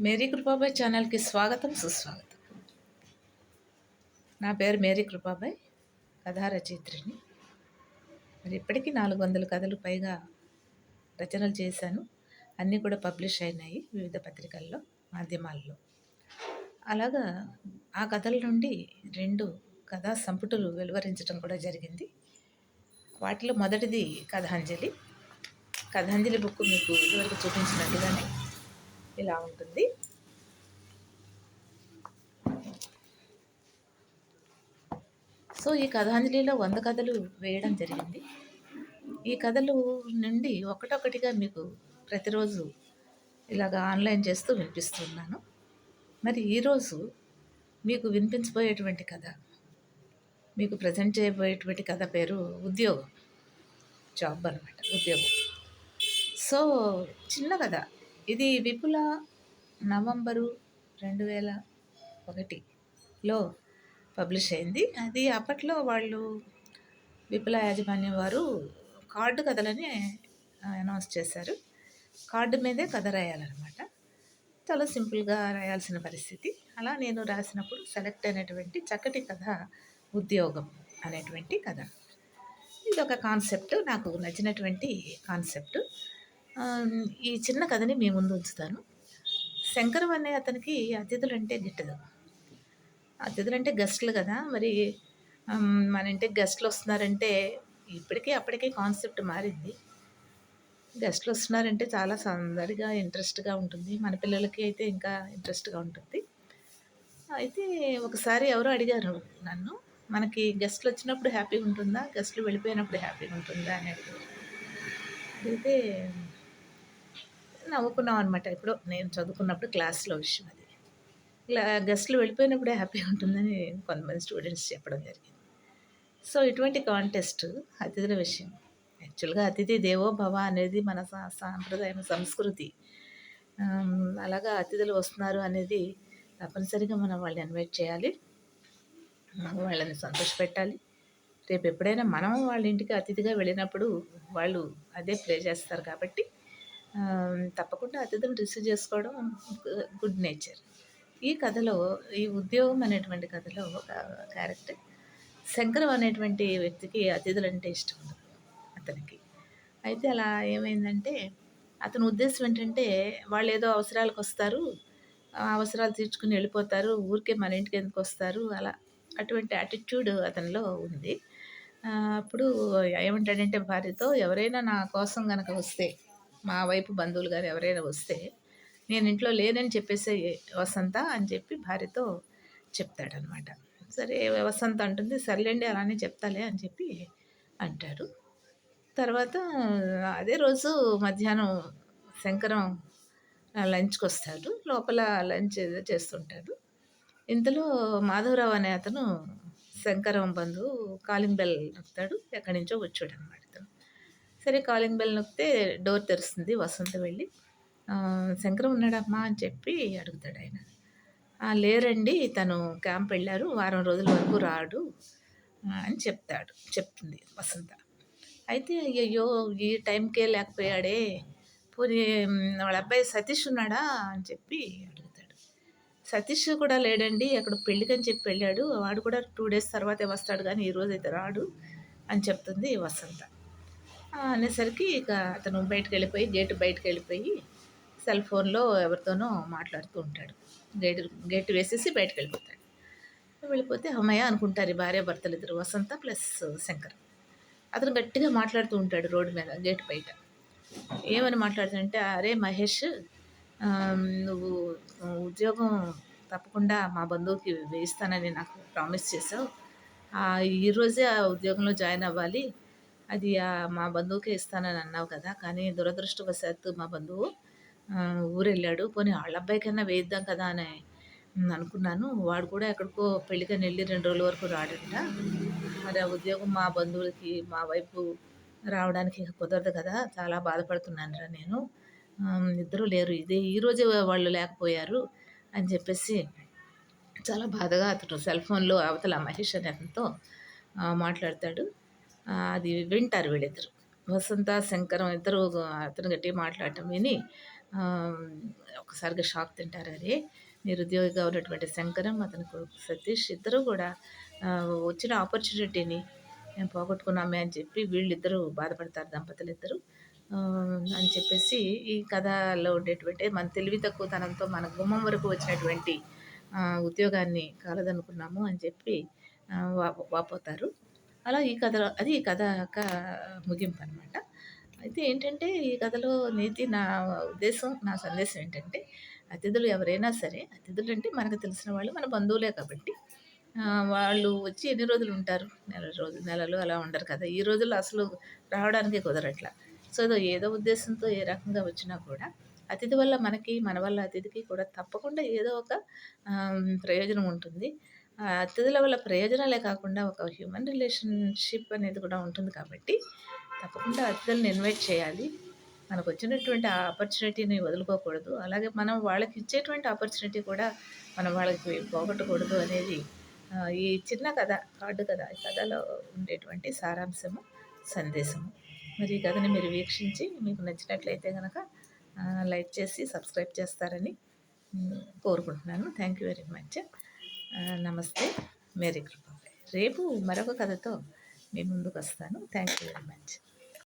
Mary Kripabai ఛానల్కి స్వాగతం సుస్వాగతం. నా పేరు మేరీ కృపాబాయ్ కథా రచయిత్రిని మరి ఇప్పటికీ నాలుగు వందల కథలు పైగా రచనలు చేశాను. అన్నీ కూడా పబ్లిష్ అయినాయి వివిధ పత్రికల్లో మాధ్యమాల్లో. అలాగా ఆ కథల నుండి రెండు కథా సంపుటులు వెలువరించడం కూడా జరిగింది. వాటిలో మొదటిది కథాంజలి. కథాంజలి బుక్ మీకు ఇదివరకు చూపించినట్టుగానే ఇలా ఉంటుంది. సో ఈ కథాంజలిలో వంద కథలు వేయడం జరిగింది. ఈ కథలు నుండి ఒకటొకటిగా మీకు ప్రతిరోజు ఇలాగ ఆన్లైన్ చేస్తూ వినిపిస్తున్నాను. మరి ఈరోజు మీకు వినిపించబోయేటువంటి కథ మీకు ప్రజెంట్ చేయబోయేటువంటి కథ పేరు ఉద్యోగం జాబ్ అనమాట ఉద్యోగం. సో చిన్న కథ. ఇది విపుల నవంబరు రెండు వేల ఒకటిలో పబ్లిష్ అయింది. అది అప్పట్లో వాళ్ళు విపుల యాజమాన్యం వారు కార్డు కథలని అనౌన్స్ చేశారు. కార్డు మీదే కథ రాయాలన్నమాట. చాలా సింపుల్గా రాయాల్సిన పరిస్థితి. అలా నేను రాసినప్పుడు సెలెక్ట్ అయినటువంటి చక్కటి కథ ఉద్యోగం అనేటువంటి కథ. ఇది ఒక కాన్సెప్ట్. నాకు నచ్చినటువంటి కాన్సెప్ట్. ఈ చిన్న కథని మీ ముందు ఉంచుతాను. శంకరం అనే అతనికి అతిథులు అంటే గిట్టదు. అతిథులు అంటే గెస్ట్లు కదా మరి మన ఇంటికి గెస్ట్లు వస్తున్నారంటే ఇప్పటికీ అప్పటికే కాన్సెప్ట్ మారింది. గెస్ట్లు వస్తున్నారంటే చాలా సందడిగా ఇంట్రెస్ట్గా ఉంటుంది. మన పిల్లలకి అయితే ఇంకా ఇంట్రెస్ట్గా ఉంటుంది. అయితే ఒకసారి ఎవరో అడిగారు నన్ను మనకి గెస్ట్లు వచ్చినప్పుడు హ్యాపీగా ఉంటుందా గెస్ట్లు వెళ్ళిపోయినప్పుడు హ్యాపీగా ఉంటుందా? అని అడిగారు. అయితే నవ్వుకున్నాం అనమాట ఇప్పుడు నేను చదువుకున్నప్పుడు క్లాస్లో విషయం అది. గెస్ట్లు వెళ్ళిపోయినప్పుడే హ్యాపీగా ఉంటుందని కొంతమంది స్టూడెంట్స్ చెప్పడం జరిగింది. సో ఇటువంటి కాంటెస్ట్ అతిథుల విషయం. యాక్చువల్గా అతిథి దేవో భవ అనేది మన సాంప్రదాయం సంస్కృతి. అలాగా అతిథులు వస్తున్నారు అనేది తప్పనిసరిగా మనం వాళ్ళని ఇన్వైట్ చేయాలి. వాళ్ళని సంతోషపెట్టాలి. రేపు ఎప్పుడైనా మనం వాళ్ళ ఇంటికి అతిథిగా వెళ్ళినప్పుడు వాళ్ళు అదే ప్లే చేస్తారు కాబట్టి తప్పకుండా అతిథులు రిసీవ్ చేసుకోవడం గుడ్ నేచర్. ఈ కథలో ఈ ఉద్యోగం అనేటువంటి కథలో ఒక క్యారెక్టర్ శంకరం అనేటువంటి వ్యక్తికి అతిథులు అంటే ఇష్టం ఉండదు అతనికి. అయితే అలా ఏమైందంటే అతని ఉద్దేశం ఏంటంటే వాళ్ళు ఏదో అవసరాలకు వస్తారు అవసరాలు తీర్చుకుని వెళ్ళిపోతారు ఊరికే మన ఇంటికి ఎందుకు వస్తారు అలా అటువంటి యాటిట్యూడ్ అతనిలో ఉంది. అప్పుడు ఏమంటాడంటే భార్యతో ఎవరైనా నా కోసం కనుక వస్తే మా వైపు బంధువులు గారు ఎవరైనా వస్తే నేను ఇంట్లో లేనని చెప్పేసి వసంత అని చెప్పి భార్యతో చెప్తాడనమాట. సరే వసంత అంటుంది సర్లేండి అలానే చెప్తాలే అని చెప్పి అంటాడు. తర్వాత అదే రోజు మధ్యాహ్నం శంకరం లంచ్కి వస్తాడు లోపల లంచ్ ఏదో చేస్తుంటాడు. ఇంతలో మాధవరావు అనే అతను శంకరం బంధువు కాలింగ్ బెల్ నొక్కుతాడు ఎక్కడి నుంచో వచ్చాడు అనమాట సరే కాలింగ్ బెల్ నొక్కితే డోర్ తెరుస్తుంది వసంత వెళ్ళి శంకరం ఉన్నాడమ్మా అని చెప్పి అడుగుతాడు ఆయన. లేరండి తను క్యాంప్ వెళ్ళారు వారం రోజుల వరకు రాడు అని చెప్తాడు చెప్తుంది వసంత. అయితే అయ్యయ్యో ఈ టైంకే లేకపోయాడే పోనీ వాళ్ళ అబ్బాయి సతీష్ ఉన్నాడా అని చెప్పి అడుగుతాడు. సతీష్ కూడా లేడండి అక్కడ పెళ్ళికని చెప్పి వెళ్ళాడు వాడు కూడా టూ డేస్ తర్వాతే వస్తాడు కానీ ఈరోజు అయితే రాడు అని చెప్తుంది వసంత. అనేసరికి ఇక అతను బయటకు వెళ్ళిపోయి గేటు బయటకు వెళ్ళిపోయి సెల్ ఫోన్లో ఎవరితోనో మాట్లాడుతూ ఉంటాడు. గేటు గేటు వేసేసి బయటకు వెళ్ళిపోతాడు వెళ్ళిపోతే అమ్మయ్య అనుకుంటారు భార్య భర్తలు ఇద్దరు వసంత ప్లస్ శంకర్. అతను గట్టిగా మాట్లాడుతూ ఉంటాడు రోడ్డు మీద గేట్ బయట. ఏమని మాట్లాడుతుంటే అరే మహేష్ నువ్వు ఉద్యోగం తప్పకుండా మా బంధువుకి వేయిస్తానని నాకు ప్రామిస్ చేసావు. ఈరోజే ఆ ఉద్యోగంలో జాయిన్ అవ్వాలి. అది మా బంధువుకే ఇస్తానని అన్నావు కదా కానీ దురదృష్టవశాత్తు మా బంధువు ఊరెళ్ళాడు. పోనీ వాళ్ళ అబ్బాయికైనా వేద్దాం కదా అని అనుకున్నాను. వాడు కూడా ఎక్కడికో పెళ్ళికని వెళ్ళి రెండు రోజుల వరకు రాడంట. మరి ఆ ఉద్యోగం మా బంధువులకి మా వైపు రావడానికి కుదరదు కదా. చాలా బాధపడుతున్నాను రా నేను. ఇద్దరు లేరు. ఇదే ఈరోజే వాళ్ళు లేకపోయారు అని చెప్పేసి చాలా బాధగా అతడు సెల్ ఫోన్లో అవతల మహేష్ అనే అతనితో మాట్లాడతాడు. అది వింటారు వీళ్ళిద్దరు. వసంత శంకరం ఇద్దరు అతను గట్టి మాట్లాడటం విని ఒకసారిగా షాక్ తింటారు. అరే! నిరుద్యోగిగా ఉన్నటువంటి శంకరం, అతని కొడుకు సతీష్ ఇద్దరూ కూడా వచ్చిన ఆపర్చునిటీని మేము పోగొట్టుకున్నామే అని చెప్పి వీళ్ళిద్దరూ బాధపడతారు దంపతులు ఇద్దరు అని చెప్పేసి ఈ కథలో ఉండేటువంటి మన తెలివి తక్కువతనంతో మన గుమ్మం వరకు వచ్చినటువంటి ఉద్యోగాన్ని కాలదనుకున్నాము అని చెప్పి వా వాపోతారు. అలా ఈ కథలో అది ఈ కథ యొక్క ముగింపనమాట. అయితే ఏంటంటే ఈ కథలో నీతి నా ఉద్దేశం, నా సందేశం ఏంటంటే అతిథులు ఎవరైనా సరే అతిథులు అంటే మనకు తెలిసిన వాళ్ళు మన బంధువులే కాబట్టి వాళ్ళు వచ్చి ఎన్ని రోజులు ఉంటారు? నెల రోజులు నెలలు అలా ఉండరు కదా! ఈ రోజుల్లో అసలు రావడానికే కుదరట్ల. సో, ఏదో ఉద్దేశంతో ఏ రకంగా వచ్చినా కూడా అతిథి వల్ల మనకి, మన వల్ల అతిథికి కూడా తప్పకుండా ఏదో ఒక ప్రయోజనం ఉంటుంది. ఆ అతిథుల వల్ల ప్రయోజనాలే కాకుండా ఒక హ్యూమన్ రిలేషన్‌షిప్ అనేది కూడా ఉంటుంది కాబట్టి తప్పకుండా అతిథులను ఇన్వైట్ చేయాలి. మనకొచ్చినటువంటి ఆ ఆపర్చునిటీని వదులుకోకూడదు. అలాగే మనం వాళ్ళకి ఇచ్చేటువంటి ఆపర్చునిటీ కూడా మనం వాళ్ళకి పోగొట్టకూడదు అనేది ఈ చిన్న కథ, కార్డు కథ, ఈ కథలో ఉండేటువంటి సారాంశము, సందేశము. మరి ఈ కథని మీరు వీక్షించి మీకు నచ్చినట్లయితే కనుక లైక్ చేసి సబ్స్క్రైబ్ చేస్తారని కోరుకుంటున్నాను. Thank you very much. నమస్తే. మేరీ కృప రేపు మరొక కథతో మీ ముందుకొస్తాను. Thank you very much.